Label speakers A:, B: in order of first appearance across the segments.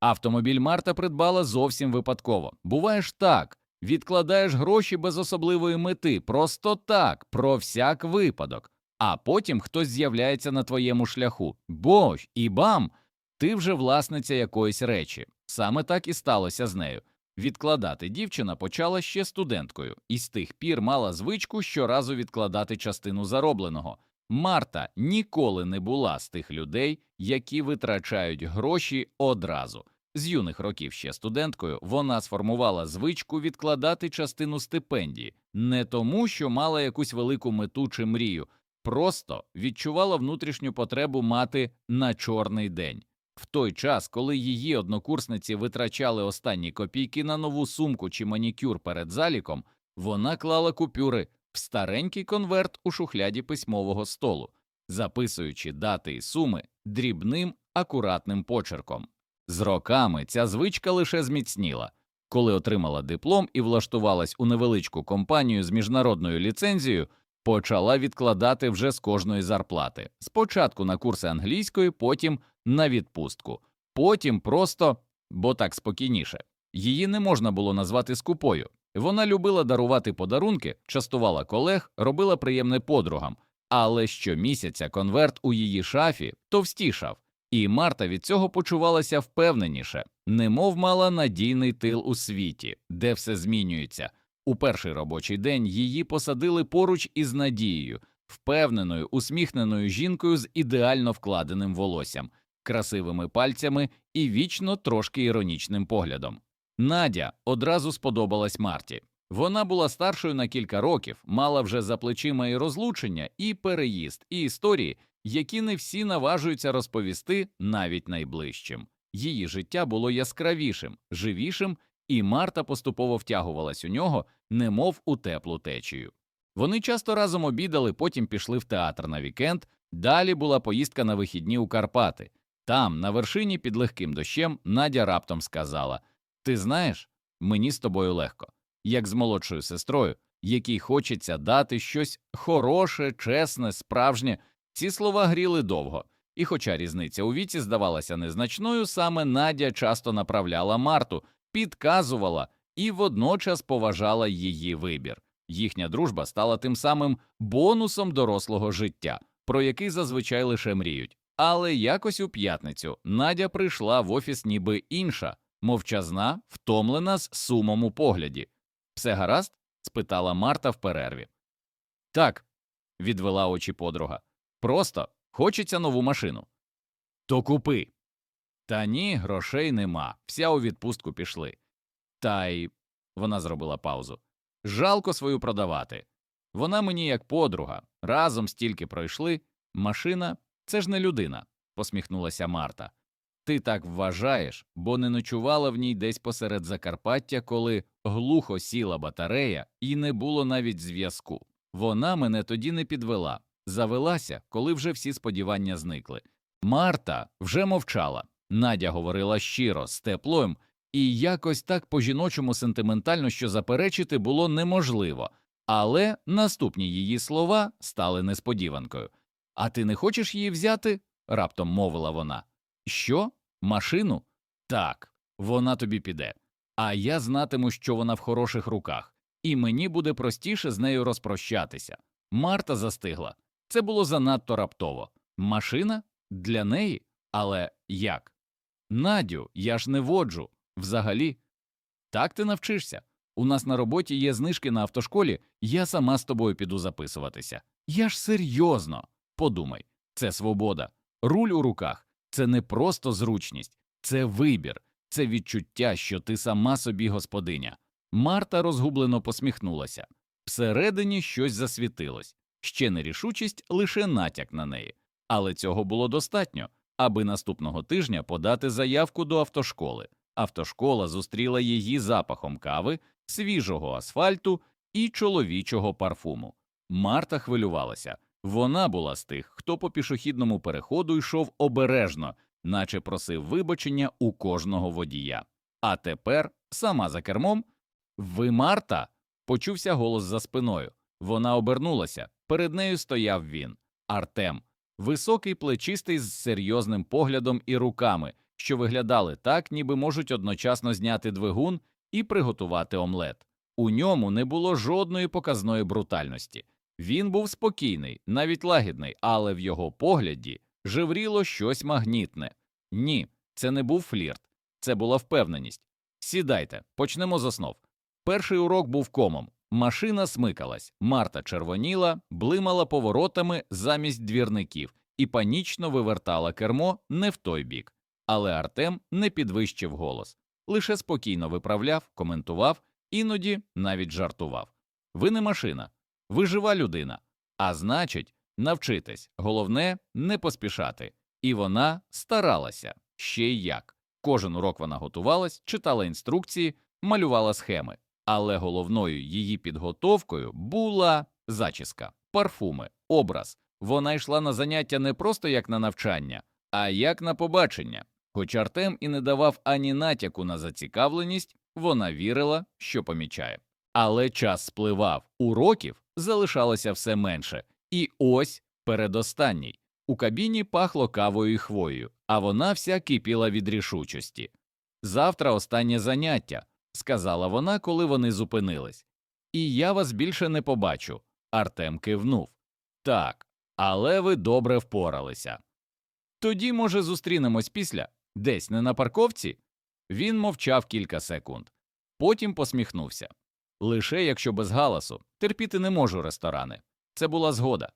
A: Автомобіль Марта придбала зовсім випадково. Буває ж так. Відкладаєш гроші без особливої мети, просто так, про всяк випадок. А потім хтось з'являється на твоєму шляху. Бо і бам! Ти вже власниця якоїсь речі. Саме так і сталося з нею. Відкладати дівчина почала ще студенткою, і з тих пір мала звичку щоразу відкладати частину заробленого. Марта ніколи не була з тих людей, які витрачають гроші одразу. З юних років ще студенткою вона сформувала звичку відкладати частину стипендії не тому, що мала якусь велику мету чи мрію, просто відчувала внутрішню потребу мати на чорний день. В той час, коли її однокурсниці витрачали останні копійки на нову сумку чи манікюр перед заліком, вона клала купюри старенький конверт у шухляді письмового столу, записуючи дати і суми дрібним акуратним почерком. З роками ця звичка лише зміцніла. Коли отримала диплом і влаштувалась у невеличку компанію з міжнародною ліцензією, почала відкладати вже з кожної зарплати. Спочатку на курси англійської, потім на відпустку, потім просто, бо так спокійніше. Її не можна було назвати скупою. Вона любила дарувати подарунки, частувала колег, робила приємне подругам, але щомісяця конверт у її шафі товстішав, і Марта від цього почувалася впевненіше, немов мала надійний тил у світі, де все змінюється. У перший робочий день її посадили поруч із Надією, впевненою, усміхненою жінкою з ідеально вкладеним волоссям, красивими пальцями і вічно трошки іронічним поглядом. Надя одразу сподобалась Марті. Вона була старшою на кілька років, мала вже за плечима і розлучення, і переїзд, і історії, які не всі наважуються розповісти навіть найближчим. Її життя було яскравішим, живішим, і Марта поступово втягувалась у нього, немов у теплу течію. Вони часто разом обідали, потім пішли в театр на вікенд. Далі була поїздка на вихідні у Карпати. Там, на вершині під легким дощем, Надя раптом сказала: Ти знаєш, мені з тобою легко, як з молодшою сестрою, якій хочеться дати щось хороше, чесне, справжнє. Ці слова гріли довго, і, хоча різниця у віці здавалася незначною, саме Надя часто направляла Марту, підказувала і водночас поважала її вибір. Їхня дружба стала тим самим бонусом дорослого життя, про який зазвичай лише мріють. Але якось у п'ятницю Надя прийшла в офіс ніби інша, мовчазна, втомлена з сумом у погляді. Все гаразд? спитала Марта в перерві. Так, відвела очі подруга. Просто хочеться нову машину. То купи. Та ні, грошей нема. Вся у відпустку пішли. Та й вона зробила паузу. Жалко свою продавати. Вона мені як подруга. Разом стільки пройшли. Машина це ж не людина, посміхнулася Марта. Ти так вважаєш, бо не ночувала в ній десь посеред Закарпаття, коли глухо сіла батарея і не було навіть зв'язку. Вона мене тоді не підвела, завелася, коли вже всі сподівання зникли. Марта вже мовчала. Надя говорила щиро, з теплом, і якось так по жіночому сентиментально, що заперечити було неможливо, але наступні її слова стали несподіванкою. А ти не хочеш її взяти? раптом мовила вона. Що? Машину? Так, вона тобі піде. А я знатиму, що вона в хороших руках, і мені буде простіше з нею розпрощатися. Марта застигла. Це було занадто раптово. Машина? Для неї? Але як? Надю, я ж не воджу. Взагалі. Так ти навчишся. У нас на роботі є знижки на автошколі, я сама з тобою піду записуватися. Я ж серйозно. Подумай, це свобода. Руль у руках це не просто зручність, це вибір, це відчуття, що ти сама собі господиня. Марта розгублено посміхнулася. Всередині щось засвітилось, ще нерішучість, лише натяк на неї. Але цього було достатньо, аби наступного тижня подати заявку до автошколи. Автошкола зустріла її запахом кави, свіжого асфальту і чоловічого парфуму. Марта хвилювалася. Вона була з тих, хто по пішохідному переходу йшов обережно, наче просив вибачення у кожного водія. А тепер, сама за кермом, ви Марта? почувся голос за спиною. Вона обернулася. Перед нею стояв він, Артем, високий, плечистий з серйозним поглядом і руками, що виглядали так, ніби можуть одночасно зняти двигун і приготувати омлет. У ньому не було жодної показної брутальності. Він був спокійний, навіть лагідний, але в його погляді живріло щось магнітне. Ні, це не був флірт, це була впевненість. Сідайте, почнемо з основ. Перший урок був комом. Машина смикалась, Марта червоніла, блимала поворотами замість двірників і панічно вивертала кермо не в той бік. Але Артем не підвищив голос, лише спокійно виправляв, коментував, іноді навіть жартував. Ви не машина, ви жива людина. А значить, навчитись, головне не поспішати. І вона старалася ще й як. Кожен урок вона готувалась, читала інструкції, малювала схеми, але головною її підготовкою була зачіска, парфуми, образ. Вона йшла на заняття не просто як на навчання, а як на побачення. Хоч Артем і не давав ані натяку на зацікавленість, вона вірила, що помічає. Але час спливав, уроків залишалося все менше. І ось передостанній. У кабіні пахло кавою і хвоєю, а вона вся кипіла від рішучості. Завтра останнє заняття, сказала вона, коли вони зупинились. І я вас більше не побачу. Артем кивнув. Так, але ви добре впоралися. Тоді, може, зустрінемось після, десь не на парковці? Він мовчав кілька секунд, потім посміхнувся. Лише якщо без галасу, терпіти не можу ресторани. Це була згода.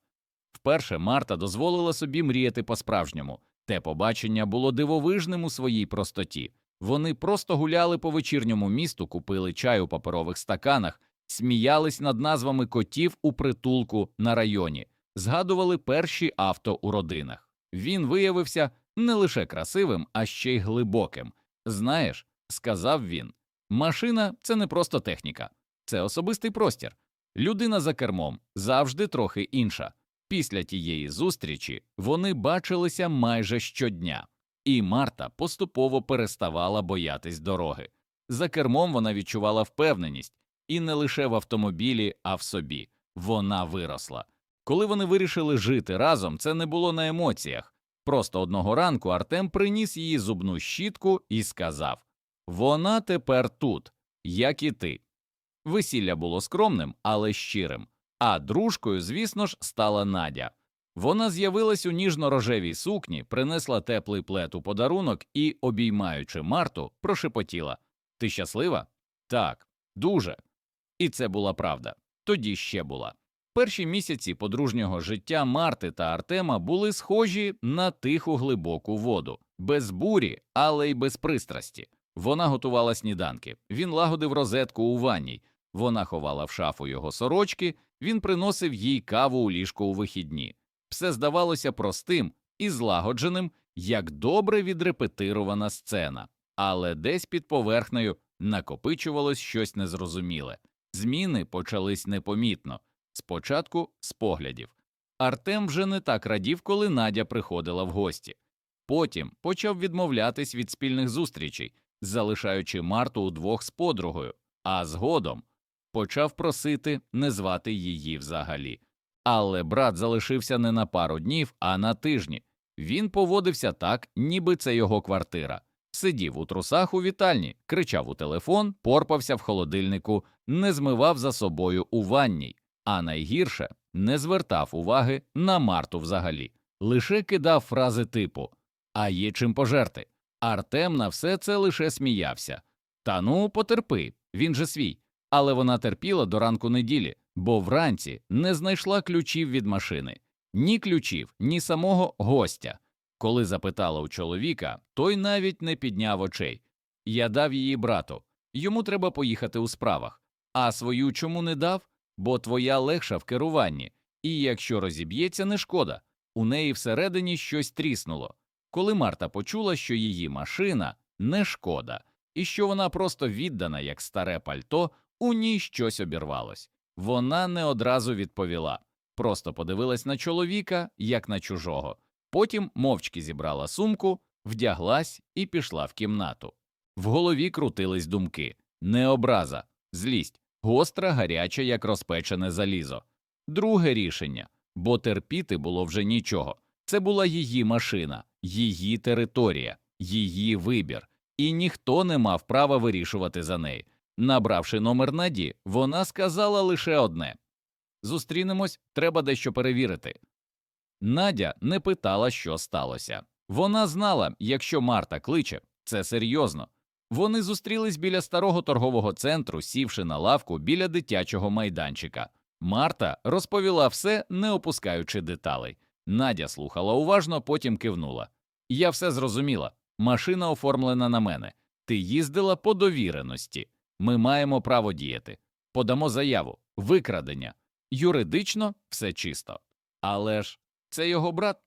A: Вперше Марта дозволила собі мріяти по-справжньому. Те побачення було дивовижним у своїй простоті. Вони просто гуляли по вечірньому місту, купили чай у паперових стаканах, сміялись над назвами котів у притулку на районі, згадували перші авто у родинах. Він виявився не лише красивим, а ще й глибоким. Знаєш, сказав він, машина це не просто техніка, це особистий простір. Людина за кермом завжди трохи інша. Після тієї зустрічі вони бачилися майже щодня, і Марта поступово переставала боятись дороги. За кермом вона відчувала впевненість, і не лише в автомобілі, а в собі. Вона виросла. Коли вони вирішили жити разом, це не було на емоціях. Просто одного ранку Артем приніс її зубну щітку і сказав Вона тепер тут, як і ти. Весілля було скромним, але щирим. А дружкою, звісно ж, стала Надя. Вона з'явилась у ніжно-рожевій сукні, принесла теплий плед у подарунок і, обіймаючи Марту, прошепотіла Ти щаслива? Так, дуже. І це була правда. Тоді ще була. Перші місяці подружнього життя Марти та Артема були схожі на тиху глибоку воду, без бурі, але й без пристрасті. Вона готувала сніданки, він лагодив розетку у ванній, вона ховала в шафу його сорочки, він приносив їй каву у ліжко у вихідні. Все здавалося простим і злагодженим, як добре відрепетирована сцена, але десь під поверхнею накопичувалось щось незрозуміле. Зміни почались непомітно, спочатку з поглядів. Артем вже не так радів, коли Надя приходила в гості. Потім почав відмовлятись від спільних зустрічей, залишаючи Марту удвох з подругою, а згодом почав просити не звати її взагалі. Але брат залишився не на пару днів, а на тижні. Він поводився так, ніби це його квартира. Сидів у трусах у вітальні, кричав у телефон, порпався в холодильнику, не змивав за собою у ванній, а найгірше не звертав уваги на Марту взагалі, лише кидав фрази типу А є чим пожерти. Артем на все це лише сміявся. Та ну, потерпи, він же свій. Але вона терпіла до ранку неділі, бо вранці не знайшла ключів від машини, ні ключів, ні самого гостя. Коли запитала у чоловіка, той навіть не підняв очей. Я дав її брату. Йому треба поїхати у справах. А свою чому не дав? Бо твоя легша в керуванні, і якщо розіб'ється, не шкода. У неї всередині щось тріснуло. Коли Марта почула, що її машина не шкода, і що вона просто віддана, як старе пальто, у ній щось обірвалось. Вона не одразу відповіла, просто подивилась на чоловіка, як на чужого. Потім мовчки зібрала сумку, вдяглась і пішла в кімнату. В голові крутились думки не образа, злість, гостра, гаряча, як розпечене залізо. Друге рішення, бо терпіти було вже нічого. Це була її машина, її територія, її вибір, і ніхто не мав права вирішувати за неї. Набравши номер Наді, вона сказала лише одне Зустрінемось, треба дещо перевірити. Надя не питала, що сталося. Вона знала, якщо Марта кличе, це серйозно. Вони зустрілись біля старого торгового центру, сівши на лавку біля дитячого майданчика. Марта розповіла все, не опускаючи деталей. Надя слухала уважно, потім кивнула. Я все зрозуміла. Машина оформлена на мене. Ти їздила по довіреності. Ми маємо право діяти. Подамо заяву, викрадення. Юридично все чисто. Але ж це його брат.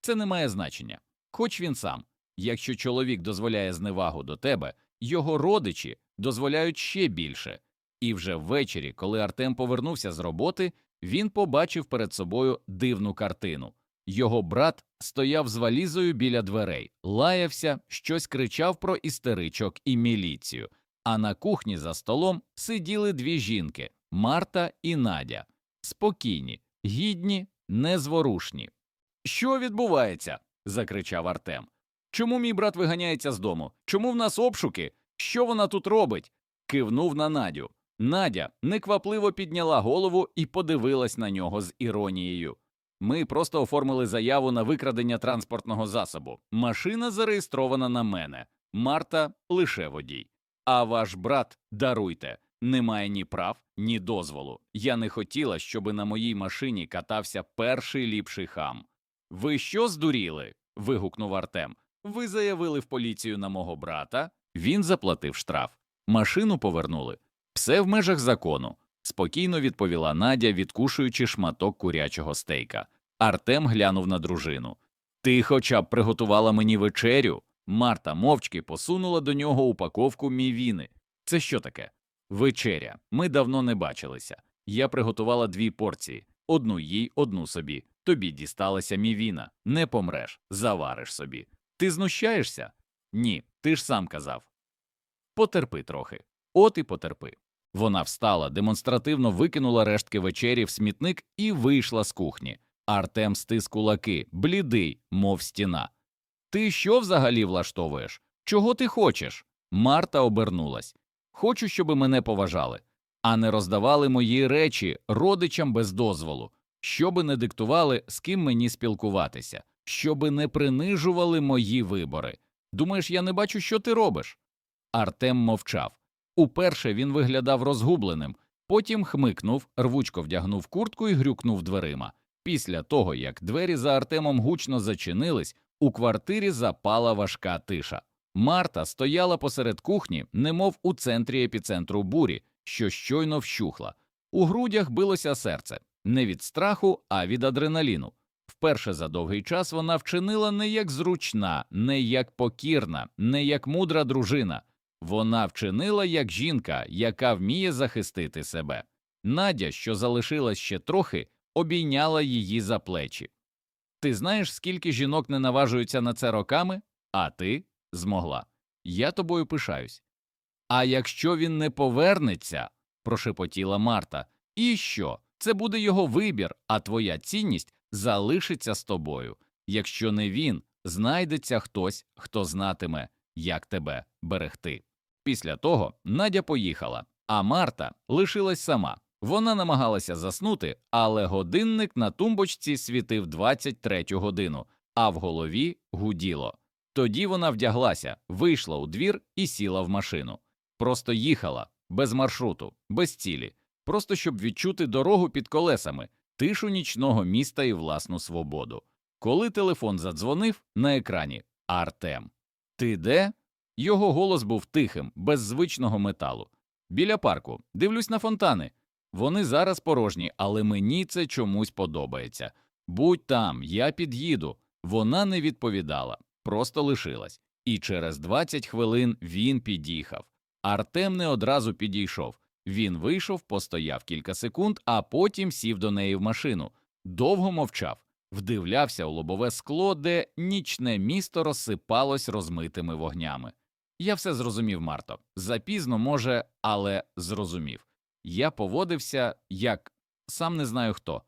A: Це не має значення. Хоч він сам. Якщо чоловік дозволяє зневагу до тебе, його родичі дозволяють ще більше. І вже ввечері, коли Артем повернувся з роботи, він побачив перед собою дивну картину. Його брат стояв з валізою біля дверей, лаявся, щось кричав про істеричок і міліцію. А на кухні за столом сиділи дві жінки Марта і Надя. Спокійні, гідні, незворушні. Що відбувається? закричав Артем. Чому мій брат виганяється з дому? Чому в нас обшуки? Що вона тут робить? кивнув на Надю. Надя неквапливо підняла голову і подивилась на нього з іронією. Ми просто оформили заяву на викрадення транспортного засобу. Машина зареєстрована на мене. Марта лише водій. А ваш брат, даруйте, не має ні прав, ні дозволу. Я не хотіла, щоби на моїй машині катався перший ліпший хам. Ви що здуріли? вигукнув Артем. Ви заявили в поліцію на мого брата. Він заплатив штраф. Машину повернули. Все в межах закону, спокійно відповіла Надя, відкушуючи шматок курячого стейка. Артем глянув на дружину. Ти хоча б приготувала мені вечерю. Марта мовчки посунула до нього упаковку мівіни. Це що таке? Вечеря. Ми давно не бачилися. Я приготувала дві порції одну їй, одну собі. Тобі дісталася мівіна. Не помреш, завариш собі. Ти знущаєшся? Ні, ти ж сам казав. Потерпи трохи. От і потерпи. Вона встала, демонстративно викинула рештки вечері в смітник і вийшла з кухні. Артем стис кулаки, блідий, мов стіна. Ти що взагалі влаштовуєш? Чого ти хочеш? Марта обернулась. Хочу, щоб мене поважали, а не роздавали мої речі родичам без дозволу, щоби не диктували, з ким мені спілкуватися, щоби не принижували мої вибори. Думаєш, я не бачу, що ти робиш? Артем мовчав. Уперше він виглядав розгубленим, потім хмикнув, рвучко вдягнув куртку і грюкнув дверима. Після того, як двері за Артемом гучно зачинились, у квартирі запала важка тиша. Марта стояла посеред кухні, немов у центрі епіцентру бурі, що щойно вщухла. У грудях билося серце не від страху, а від адреналіну. Вперше за довгий час вона вчинила не як зручна, не як покірна, не як мудра дружина. Вона вчинила як жінка, яка вміє захистити себе. Надя, що залишилась ще трохи, обійняла її за плечі. Ти знаєш, скільки жінок не наважуються на це роками, а ти змогла. Я тобою пишаюсь. А якщо він не повернеться, прошепотіла Марта, і що? Це буде його вибір, а твоя цінність залишиться з тобою. Якщо не він, знайдеться хтось, хто знатиме, як тебе берегти. Після того Надя поїхала, а Марта лишилась сама. Вона намагалася заснути, але годинник на тумбочці світив 23 годину, а в голові гуділо. Тоді вона вдяглася, вийшла у двір і сіла в машину. Просто їхала, без маршруту, без цілі, просто щоб відчути дорогу під колесами, тишу нічного міста і власну свободу. Коли телефон задзвонив на екрані Артем. Ти де? Його голос був тихим, без звичного металу. Біля парку, дивлюсь на фонтани. Вони зараз порожні, але мені це чомусь подобається. Будь там, я під'їду. Вона не відповідала, просто лишилась. І через 20 хвилин він під'їхав. Артем не одразу підійшов. Він вийшов, постояв кілька секунд, а потім сів до неї в машину. Довго мовчав, вдивлявся у лобове скло, де нічне місто розсипалось розмитими вогнями. Я все зрозумів, Марто. Запізно, може, але зрозумів. Я поводився як сам не знаю хто.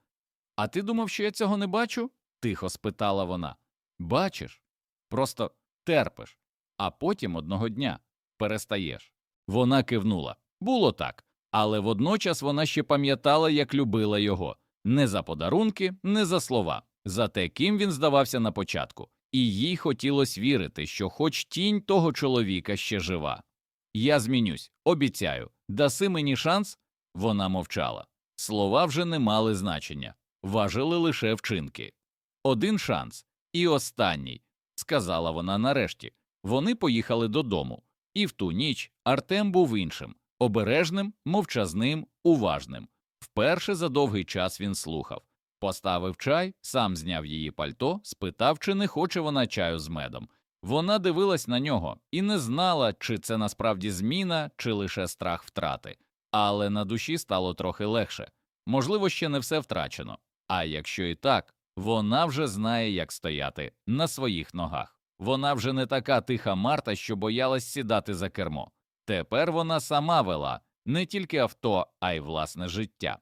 A: А ти думав, що я цього не бачу? тихо спитала вона. Бачиш, просто терпиш. а потім одного дня перестаєш. Вона кивнула. Було так, але водночас вона ще пам'ятала, як любила його не за подарунки, не за слова, за те, ким він здавався на початку, і їй хотілося вірити, що хоч тінь того чоловіка ще жива. Я змінюсь, обіцяю, даси мені шанс. Вона мовчала. Слова вже не мали значення, важили лише вчинки. Один шанс, і останній, сказала вона нарешті. Вони поїхали додому, і в ту ніч Артем був іншим обережним, мовчазним, уважним. Вперше за довгий час він слухав. Поставив чай, сам зняв її пальто, спитав, чи не хоче вона чаю з медом. Вона дивилась на нього і не знала, чи це насправді зміна, чи лише страх втрати. Але на душі стало трохи легше. Можливо, ще не все втрачено. А якщо і так, вона вже знає, як стояти на своїх ногах. Вона вже не така тиха Марта, що боялась сідати за кермо. Тепер вона сама вела не тільки авто, а й власне життя.